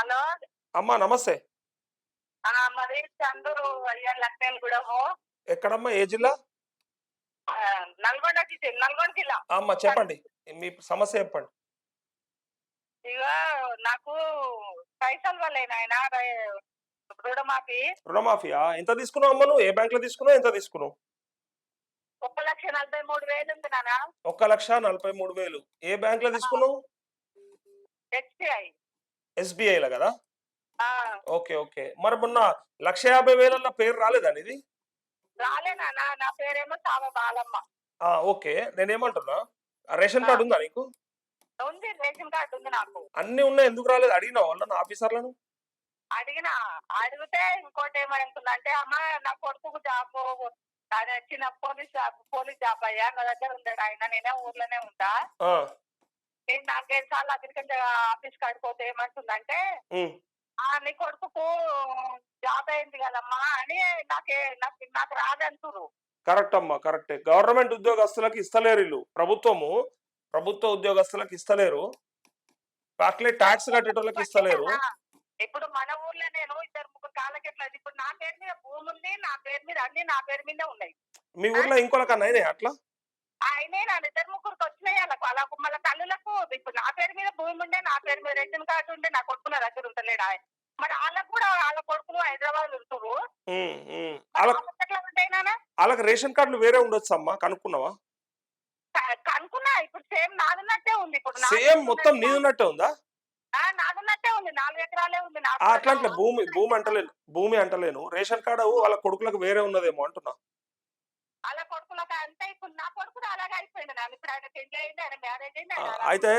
Hello. అమ్మా నమస్తే. ఆ, మరి చందూరు అయ్యా లక్ష్మణగూడెము ఎక్కడమ్మా ఏ జిల్లా? నల్గొండ నల్గొండ జిల్లా. అమ్మా చెప్పండి. మీ సమస్య చెప్పండి. ఇక నాకు పైసలు వల్లే నాయన రుణమాఫీ. రుణమాఫియా ఎంత తీసుకున్నావు అమ్మ నువ్వు? ఏ బ్యాంక్లో తీసుకున్నావు? ఎంత తీసుకున్నావు? ఒక లక్ష నలభై మూడు వేలు ఉంది నాన్న ఒక్క లక్ష నలభై మూడు వేలు. ఏ బ్యాంక్లో తీసుకున్నావు హెచ్సిఐ SBI లో కదా ఓకే ఓకే. మరి మొన్న లక్ష యాభై వేలల్లో పేరు రాలేదా ఇది నా పేరేమో సామ బాలమ్మ. ఓకే. నేనేమంటున్నా? రేషన్ కార్డు ఉందా నీకు? ఉంది. రేషన్ కార్డు ఉంది నాకు. అన్ని ఉన్నాయి. ఎందుకు రాలేదు? అడిగినా వాళ్ళని ఆఫీసర్లను? అడిగిన. అడిగితే ఇంకోటి ఏమనుకుందంటే అమ్మ నా కొడుకు జాబ్ చిన్న పోలీస్ జాబ్ పోలీస్ జాబ్ అయ్యా. నా దగ్గర ఉంటాడు ఆయన. నేనే ఊర్లోనే ఉంటా. నేను నాలుగైదు సార్లు అగ్రికల్చర్ ఆఫీస్ కాడిపోతే ఏమంటుందంటే ఆ నీ కొడుకుకు జాబ్ అయింది కదమ్మా అని నాకే నాకు నాకు రాదంటురు కరెక్ట్ అమ్మా కరెక్టే. గవర్నమెంట్ ఉద్యోగస్తులకు ఇస్తలేరు ఇల్లు ప్రభుత్వము ప్రభుత్వ ఉద్యోగస్తులకు ఇస్తలేరు. అట్లే ట్యాక్స్ కట్టేటోళ్ళకి ఇస్తలేరు. ఇప్పుడు మన ఊర్లో నేను ఇద్దరు ముగ్గురు కాళ్ళకి ఎట్లా ఇప్పుడు నా పేరు మీద భూమి ఉంది నా పేరు మీద అన్ని నా పేరు మీదే ఉన్నాయి. మీ ఊర్లో ఇంకోళ్ళకన్నా అయినాయి అట్లా? ఆయనే నా ఇద్దరు ముగ్గురికి వచ్చినాయి వాళ్ళకు వాళ్ళ మళ్ళీ తల్లులకు ఇప్పుడు నా పేరు మీద భూమి ఉండే నా పేరు మీద రేషన్ కార్డు ఉండే నా కొడుకు నా దగ్గర ఉంటలేడు ఆయన. మరి వాళ్ళకు కూడా వాళ్ళ కొడుకులు హైదరాబాద్ ఉంటురు వాళ్ళకి రేషన్ కార్డులు వేరే ఉండొచ్చు అమ్మా కనుక్కున్నావా కనుక్కున్నా ఇప్పుడు సేమ్ నాదున్నట్టే ఉంది. ఇప్పుడు సేమ్ మొత్తం నీదున్నట్టే ఉందా? నాదున్నట్టే ఉంది. నాలుగు ఎకరాలే ఉంది అట్లా భూమి భూమి అంటలేను భూమి అంటలేను. రేషన్ కార్డు వాళ్ళ కొడుకులకు వేరే ఉన్నదేమో అంటున్నా. వాళ్ళ కొడుకులకు అంతే ఇప్పుడు నా కొడుకు కూడా అలాగే అయిపోయింది నాన్న. ఇప్పుడు ఆయన పెళ్ళి అయింది ఆయన మ్యారేజ్ అయింది అలా- అయితే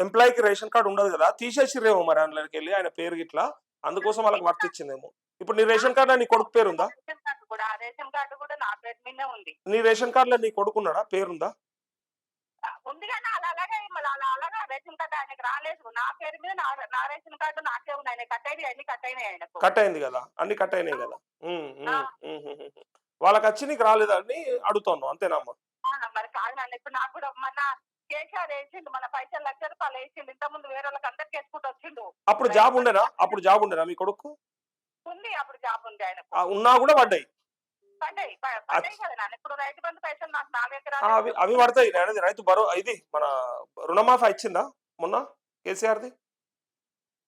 ఎంప్లాయీకి రేషన్ కార్డు ఉండదు కదా తీసేసిరేమో మరి అందులోకి వెళ్ళి ఆయన పేరు గిట్లా. అందుకోసం వాళ్ళకి వర్తిచ్చిందేమో. ఇప్పుడు నీ రేషన్ కార్డులో నీ కొడుకు రేషన్ కార్డు కూడా రేషన్ కార్డు కూడా నా పేరు మీదే ఉంది. నీ రేషన్ కార్డులో నీ కొడుకున్నాడా? పేరుందా? ఉంది కానీ అలా అలాగే మళ్ళీ అలా అలాగా రేషన్ కార్డు ఆయనకు రాలేదు. నా పేరు మీద నా నా రేషన్ కార్డు నాకే ఉంది ఆయన కట్ అయినాయి అన్ని కట్ అయినాయి ఆయనకు. కట్ అయింది కదా అన్ని కట్ అయినాయి కదా. వాళ్ళకి వచ్చి నీకు రాలేదని అడుగుతున్నావు అంతేనమ్మా మరి కాదు నాన్న ఇప్పుడు నాకు కూడా మన కేసీఆర్ వేసిండు మన పైసలు లక్ష రూపాయలు వేసిండు ఇంత ముందు వేరే వాళ్ళకి అందరికి వేసుకుంటూ వచ్చిండు. అప్పుడు జాబ్ ఉండేనా? అప్పుడు జాబ్ ఉండేనా మీ కొడుకు? ఉంది అప్పుడు జాబ్ ఉంది ఆయనకు. ఆ, ఉన్నా కూడా పడ్డాయి. పడ్డాయి ప- పడ్డాయి కదా నాన్న. ఇప్పుడు రైతు బంధు పైసలు నాకు నాలుగు ఆ, ఎకరాలు అవి అవి పడతాయి. నేను అనేది రైతు బరో ఇది మన రుణమాఫీ ఇచ్చిందా మొన్న కేసీఆర్ది?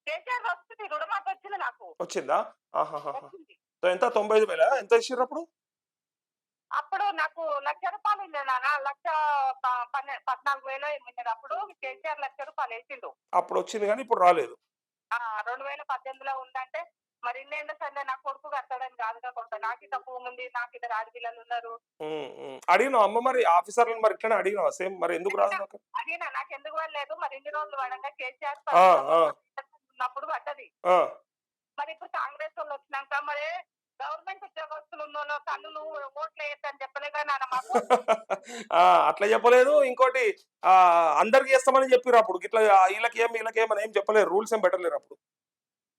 కేసీఆర్ వస్తుంది రుణమాఫీ వచ్చింది నాకు. వచ్చిందా? ఆహాహా వచ్చింది. సో ఎంత? తొంభై ఐదు వేల? ఎంత ఇచ్చిర్రు అప్పుడు? అప్పుడు నాకు లక్ష రూపాయలు నాన్న. లక్ష పద్నాలుగు వేలు ఎనిమిది అప్పుడు కేసీఆర్ లక్ష రూపాయలు వేసిండు. అప్పుడు వచ్చింది కానీ ఇప్పుడు రాలేదు. ఆ రెండు వేల పద్దెనిమిదిలో ఉందంటే మరి ఇన్నేళ్ళ సరే నా కొడుకు కట్టడానికి కాదుగా కొంత. నాకు ఇంత భూమి ఉంది నాకు ఇద్దరు ఆడపిల్లలు ఉన్నారు. అడిగినావు అమ్మ మరి? ఆఫీసర్లను మరి ఇట్లనే అడిగినావా? సేమ్ మరి ఎందుకు రాదు అడిగినా నాకు ఎందుకు పడలేదు మరి ఇన్ని రోజులు పడంగా కేసీఆర్. ఉన్నప్పుడు పడ్డది. మరి ఇప్పుడు కాంగ్రెస్ వాళ్ళు వచ్చినాక మరి గవర్నమెంట్ ఉద్యోగస్తులు ఉన్న కన్నులు ఓట్లు వేయద్దని చెప్పలేదా నాన్న మాకు. అట్లా చెప్పలేదు. ఇంకోటి అందరికి చేస్తామని చెప్పారు అప్పుడు. ఇట్లా వీళ్ళకి ఏం వీళ్ళకి ఏమని ఏం చెప్పలేరు రూల్స్ ఏం పెట్టలేరు అప్పుడు.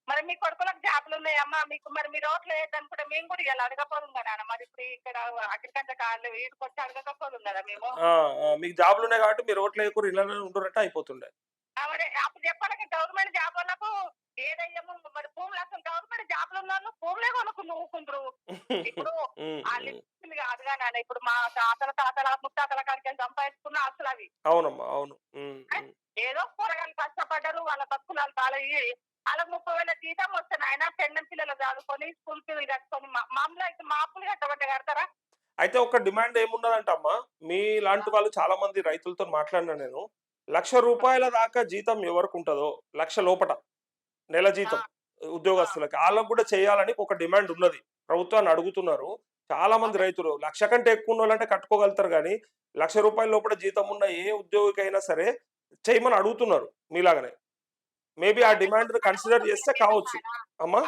మరి మీ కొడుకులకు జాబులు ఉన్నాయమ్మా మీకు మరి మీరు ఓట్లు వేయద్దనుకుంటే మేము కూడా ఇలా అడగపోదు కదా మరి ఇప్పుడు ఇక్కడ అగ్రికల్చర్ కాళ్ళు వీటికి వచ్చి అడగకపోదు కదా మేము? మీకు జాబులు ఉన్నాయి కాబట్టి మీరు ఓట్లు వేయకూరు ఇళ్ళనే ఉంటున్నట్టు అయిపోతుండే. అప్పుడు చెప్పాలి గవర్నమెంట్ జాబ్ వాళ్ళకు ఏదయ్యము మరి భూములు అసలు గవర్నమెంట్ జాబ్లు ఉన్న వాళ్ళు భూములే కొనుక్కుని ఊరుకుంటారు ఇప్పుడు వాళ్ళు కాదుగా నాన్న ఇప్పుడు మా తాతల తాతల ముత్తాతల కాడికి సంపాదించుకున్న అసలు అవి. అవునమ్మా అవును. ఏదో కూరగాయలు కష్టపడ్డారు వాళ్ళ బతుకులు వాళ్ళ తాళయ్యి వాళ్ళ ముప్పై వేల జీతం వస్తాను ఆయన పెండం పిల్లలు చదువుకొని స్కూల్ ఫీజులు కట్టుకొని మామూలు అయితే మా అప్పులు కట్టబట్టే కడతారా? అయితే ఒక డిమాండ్ ఏమున్నదంటే అమ్మా మీ లాంటి వాళ్ళు చాలా మంది రైతులతో మాట్లాడినా నేను. లక్ష రూపాయల దాకా జీతం ఎవరికి ఉంటుందో లక్ష లోపట. నెల జీతం ఉద్యోగస్తులకి. వాళ్ళకు కూడా చేయాలని ఒక డిమాండ్ ఉన్నది. ప్రభుత్వాన్ని అడుగుతున్నారు. చాలా మంది రైతులు లక్ష కంటే ఎక్కువ ఉన్న వాళ్ళంటే కట్టుకోగలుగుతారు కానీ లక్ష రూపాయల లోపల జీతం ఉన్న ఏ ఉద్యోగికైనా సరే చేయమని అడుగుతున్నారు మీలాగనే. మేబీ ఆ డిమాండ్ కన్సిడర్ చేస్తే కావచ్చు. అమ్మా!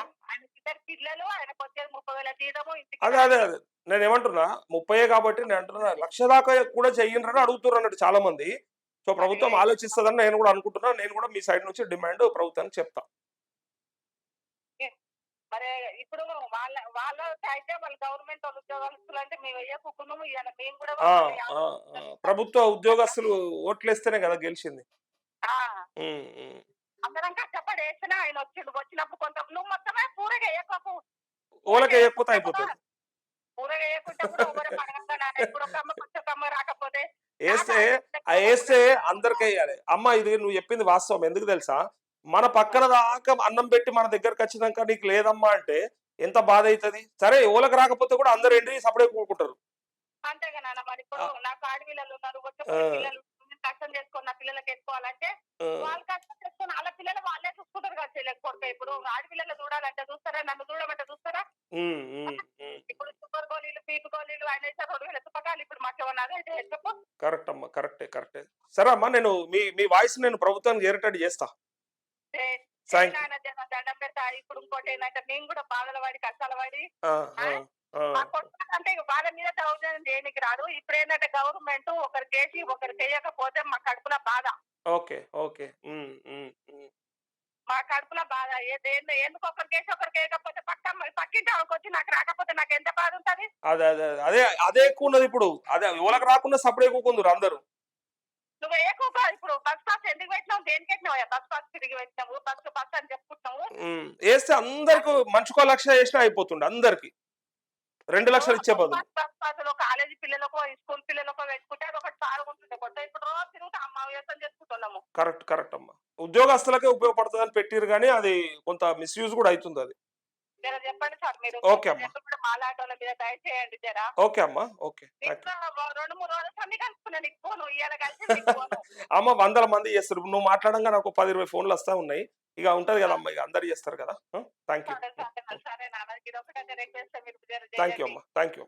అదే అదే అదే నేను ఏమంటున్నా ముప్పై కాబట్టి నేను అంటున్నా లక్ష దాకా కూడా చెయ్యండి అడుగుతున్నారు అన్నట్టు చాలా మంది. సో ప్రభుత్వం ఆలోచిస్తుందని నేను కూడా అనుకుంటున్నా. నేను కూడా మీ సైడ్ నుంచి డిమాండ్ ప్రభుత్వానికి చెప్తా. మరి ఇప్పుడు వాళ్ళ వాళ్ళ అయితే వాళ్ళ గవర్నమెంట్ వాళ్ళ ఉద్యోగస్తులు అంటే మేము అయ్యే కుటుంబం ఇవాళ మేము కూడా. ప్రభుత్వ ఉద్యోగస్తులు ఓట్లేస్తేనే కదా గెలిచింది. అందరం కష్టపడి వేసినా ఆయన వచ్చిండు వచ్చినప్పుడు కొంత నువ్వు మొత్తమే పూరగా వేయకపో ఓలకి వేయకపోతే అయిపోతుంది. పూరగా వేయకుంటే కూడా ఒకరు పడగంగా ఇప్పుడు ఒక అమ్మ కొంచెం అమ్మ రాకపోతే వేస్తే ఆ వేస్తే అందరికి వేయాలి. అమ్మ ఇది నువ్వు చెప్పింది వాస్తవం ఎందుకు తెలుసా? మన పక్కన దాకా అన్నం పెట్టి మన దగ్గరకు వచ్చినాక నీకు లేదమ్మా అంటే ఎంత బాధ అవుతుంది? సరే ఓలకు రాకపోతే కూడా అందరు ఎండి సపడే కూడుకుంటారు. అంతేగా నాన్న మరి ఇప్పుడు నాకు ఆడపిల్లలు ఉన్నారు. పిల్లలు కష్టం చేసుకొని నా పిల్లలకి వేసుకోవాలంటే ఆ, వాళ్ళు కష్టం చేసుకొని వాళ్ళ పిల్లలు వాళ్ళే చూసుకుంటారు కదా చేయలేకపోతే ఇప్పుడు ఆడపిల్లలు చూడాలంటే చూస్తారా? నన్ను చూడమంటే చూస్తారా. ఇప్పుడు సూపర్ గోళీలు పీపు గోళీలు ఆయన రెండు వేల ఇప్పుడు చెప్పు కరెక్ట్ అమ్మా కరెక్టే కరెక్టే. సరే అమ్మా నేను మీ మీ వాయిస్ నేను ప్రభుత్వానికి చేరేటట్టు చేస్తా. జనం దండం పెడతా. ఇప్పుడు ఇంకోటి ఏంటంటే కూడా బాధల పడి కష్టాల పడి ఆ, ఆ, ఆ. మా కొడుకు అంటే ఇక వాళ్ళ మీద దౌర్జన్యం చేయనికి రాదు. ఇప్పుడు ఏంటంటే గవర్నమెంట్ ఒకరు కేసి ఒకరు చేయకపోతే మా కడుపుల బాధ. Okay okay. ఉమ్, ఉమ్, ఉమ్. మా కడుపుల బాధ. ఏది ఎందుకు ఒకరు కేసి ఒకరు చేయకపోతే పక్క పక్కింటి వచ్చి నాకు రాకపోతే నాకు ఎంత బాధ ఉంటది? అదే అదే అదే. అదే ఎక్కువ ఉన్నది ఇప్పుడు. అదే రాకుండా సపడే కూకుందరు అందరు. నువ్వు ఎక్కువ ఇప్పుడు? బస్ పాస్ ఎందుకు పెట్టినావు? వేస్తే అందరికి మంచుకో లక్ష వేసినా అయిపోతుండే అందరికి. రెండు లక్షలు ఇచ్చే బదులు. కాలేజీ పిల్లలకో స్కూల్ పిల్లలకో పెట్టుకుంటే అది ఒకటి సాగుంటుండే కొత్త. ఇప్పుడు రోజు తిరుగుతా అమ్మ వ్యవసాయం చేసుకుంటున్నాము. కరెక్ట్ కరెక్ట్ అమ్మా. ఉద్యోగస్తులకే ఉపయోగపడుతుంది అని పెట్టిరు కానీ అది కొంత మిస్యూజ్ కూడా అవుతుంది అది. చెప్పండి సార్ మీరు. ఓకే అమ్మా. మీద దయచేయండి జరా. ఓకే అమ్మా. ఓకే. రెండు మూడు రోజులు అమ్మ వందల మంది చేస్తారు. నువ్వు మాట్లాడంగా నాకు పది ఇరవై ఫోన్లు వస్తా ఉన్నాయి. ఇక ఉంటది కదా అమ్మ ఇక అందరు చేస్తారు కదా. Thank you thank you. అమ్మా. Thank you